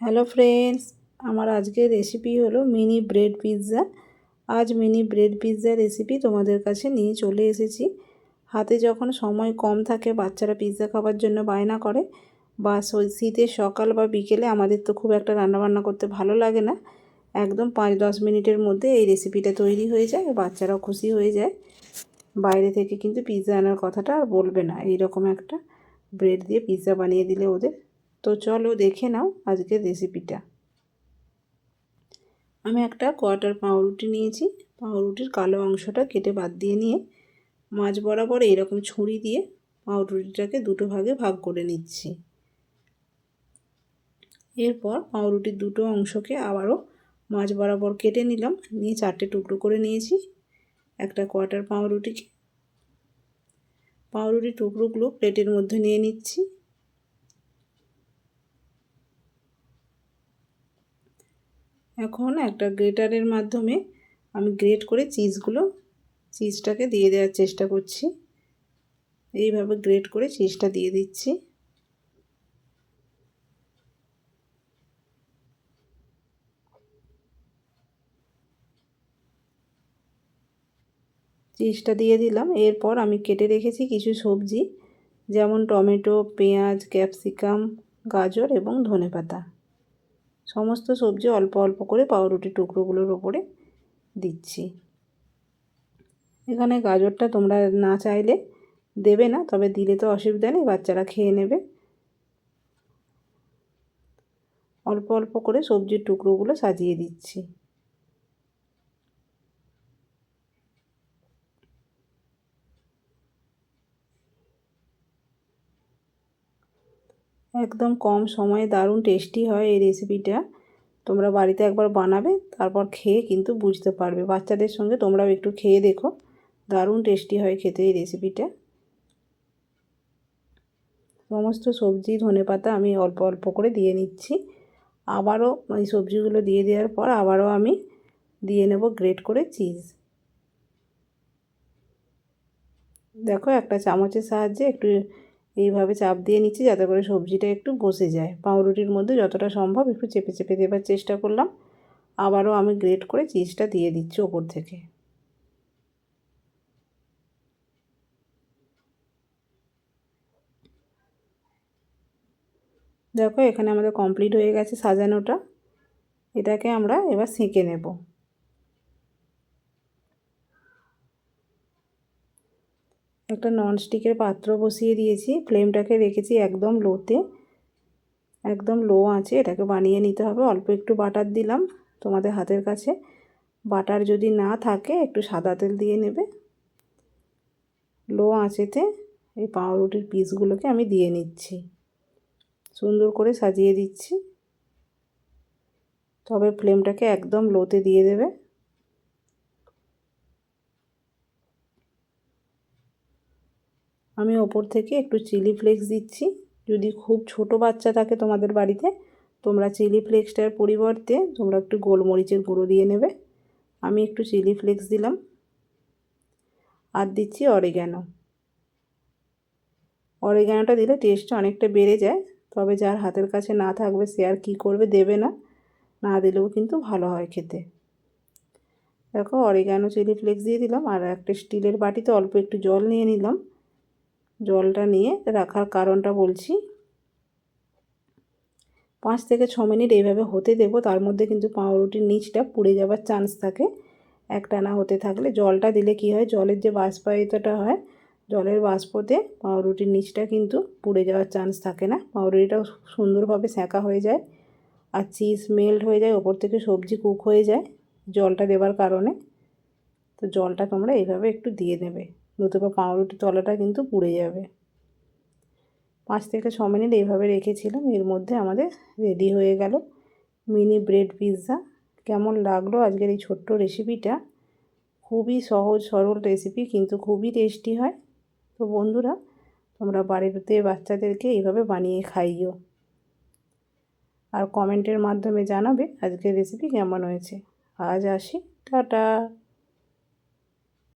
Hello friends, আমার আজকের recipe হলো মিনি ব্রেড পিৎজা আজ মিনি ব্রেড পিৎজা রেসিপি তোমাদের কাছে নিয়ে চলে এসেছি। হাতে যখন সময় কম থাকে, বাচ্চারা পিৎজা খাবার জন্য বায়না করে, বা শীতের সকাল বা বিকেলে আমাদের তো খুব একটা রান্নাবান্না করতে ভালো লাগে না। একদম পাঁচ দশ মিনিটের মধ্যে এই রেসিপিটা তৈরি হয়ে যায়, বাচ্চারাও খুশি হয়ে যায়। বাইরে থেকে কিন্তু পিৎজা আনার কথাটা আর বলবে না। এইরকম একটা ব্রেড দিয়ে পিৎজা বানিয়ে দিলে ওদের তো চলো দেখে নাও আজকের রেসিপিটা আমি একটা কোয়াটার পাউরুটি নিয়েছি। পাউরুটির কালো অংশটা কেটে বাদ দিয়ে নিয়ে মাছ বরাবর এইরকম ছুরি দিয়ে পাউরুটিটাকে দুটো ভাগে ভাগ করে নিচ্ছি। এরপর পাউরুটির দুটো অংশকে আবারও মাছ বরাবর কেটে নিলাম। নিয়ে চারটে টুকরো করে নিয়েছি একটা কোয়াটার পাউরুটিকে। পাউরুটির টুকরোগুলো প্লেটের মধ্যে নিয়ে নিচ্ছি। এখন একটা গ্রেটারের মাধ্যমে আমি গ্রেট করে চিজগুলো, চিজটাকে দিয়ে দেওয়ার চেষ্টা করছি। এইভাবে গ্রেট করে চিজটা দিয়ে দিচ্ছি। চিজটা দিয়ে দিলাম। এরপর আমি কেটে রেখেছি কিছু সবজি, যেমন টমেটো, পেঁয়াজ, ক্যাপসিকাম, গাজর এবং ধনেপাতা। সমস্ত সবজি অল্প অল্প করে পাউরুটি টুকরোগুলোর ওপরে দিচ্ছি। এখানে গাজরটা তোমরা না চাইলে দেবে না, তবে দিলে তো অসুবিধা নেই, বাচ্চারা খেয়ে নেবে। অল্প অল্প করে সবজির টুকরোগুলো সাজিয়ে দিচ্ছি। একদম কম সময়ে দারুণ টেস্টি হয় এই রেসিপিটা তোমরা বাড়িতে একবার বানাবে, তারপর খেয়ে কিন্তু বুঝতে পারবে। বাচ্চাদের সঙ্গে তোমরাও একটু খেয়ে দেখো। দারুণ টেস্টি হয় খেতে এই রেসিপিটা সমস্ত সবজি, ধনে পাতা আমি অল্প অল্প করে দিয়ে নিচ্ছি। আবারও এই সবজিগুলো দিয়ে দেওয়ার পর আবারও আমি দিয়ে নেব গ্রেট করে চিজ দেখো একটা চামচের সাহায্যে একটু এইভাবে চাপ দিয়ে নিচ্ছি যাতে করে সবজিটা একটু বসে যায়। পাউরুটির মধ্যে যতটা সম্ভব একটু চেপে চেপে দেবার চেষ্টা করলাম। আবারও আমি গ্রেট করে চিজটা দিয়ে দিচ্ছি ওপর থেকে। দেখো এখানে আমাদের কমপ্লিট হয়ে গেছে সাজানোটা। এটাকে আমরা এবার সেঁকে নেব। একটা ননস্টিকের পাত্র বসিয়ে দিয়েছি। ফ্লেমটাকে রেখেছি একদম লোতে একদম লো আছে, এটাকে বানিয়ে নিতে হবে। অল্প একটু বাটার দিলাম তোমাদের হাতের কাছে। বাটার যদি না থাকে, একটু সাদা তেল দিয়ে নেবে। লো আঁচেতে এই পাউরুটির পিসগুলোকে আমি দিয়ে নিচ্ছি। সুন্দর করে সাজিয়ে দিচ্ছি। তবে ফ্লেমটাকে একদম লোতে দিয়ে দেবে। আমি ওপর থেকে একটু চিলি ফ্লেক্স দিচ্ছি। যদি খুব ছোট বাচ্চা থাকে তোমাদের বাড়িতে, তোমরা চিলি ফ্লেক্সটার পরিবর্তে তোমরা একটু গোলমরিচের গুঁড়ো দিয়ে নেবে। আমি একটু চিলি ফ্লেক্স দিলাম। আর দিচ্ছি অরিগ্যানো অরিগ্যানোটা দিলে টেস্টটা অনেকটা বেড়ে যায়, তবে যার হাতের কাছে না থাকবে সে আর কী করবে দেবে না। না দিলেও কিন্তু ভালো হয় খেতে। দেখো অরিগ্যানো চিলি ফ্লেক্স দিয়ে দিলাম, আর একটা স্টিলের বাটিতে অল্প একটু জল নিয়ে নিলাম। জলটা নিয়ে রাখার কারণটা বলছি। পাঁচ থেকে ছ মিনিট এইভাবে হতে দেবো, তার মধ্যে কিন্তু পাউরুটির নিচটা পুড়ে যাওয়ার চান্স থাকে। একটানা হতে থাকলে জলটা দিলে কি হয়, জলের যে বাষ্পায়িতটা হয়, জলের বাষ্পতে পাউরুটির নিচটা কিন্তু পুড়ে যাওয়ার চান্স থাকে না। পাউরুটিটাও সুন্দরভাবে সেঁকা হয়ে যায় আর চিজ মেল্ট হয়ে যায়, ওপর থেকে সবজি কুক হয়ে যায় জলটা দেওয়ার কারণে। তো জলটা তোমরা এইভাবে একটু দিয়ে দেবে। নতুবা পাউরুটি তলাটা কিন্তু পুড়ে যাবে। পাঁচ থেকে ছ মিনিট এইভাবে রেখেছিলাম, এর মধ্যে আমাদের রেডি হয়ে গেল মিনি ব্রেড পিৎজা। কেমন লাগল আজকের এই ছোট্ট রেসিপিটা? খুবই সহজ, সরল রেসিপি, কিন্তু খুবই টেস্টি হয়। তো বন্ধুরা, তোমরা বাড়িতে বাচ্চাদেরকে এইভাবে বানিয়ে খাইও আর কমেন্টের মাধ্যমে জানাবে আজকের রেসিপি কেমন হয়েছে। আজ আসি, টাটা।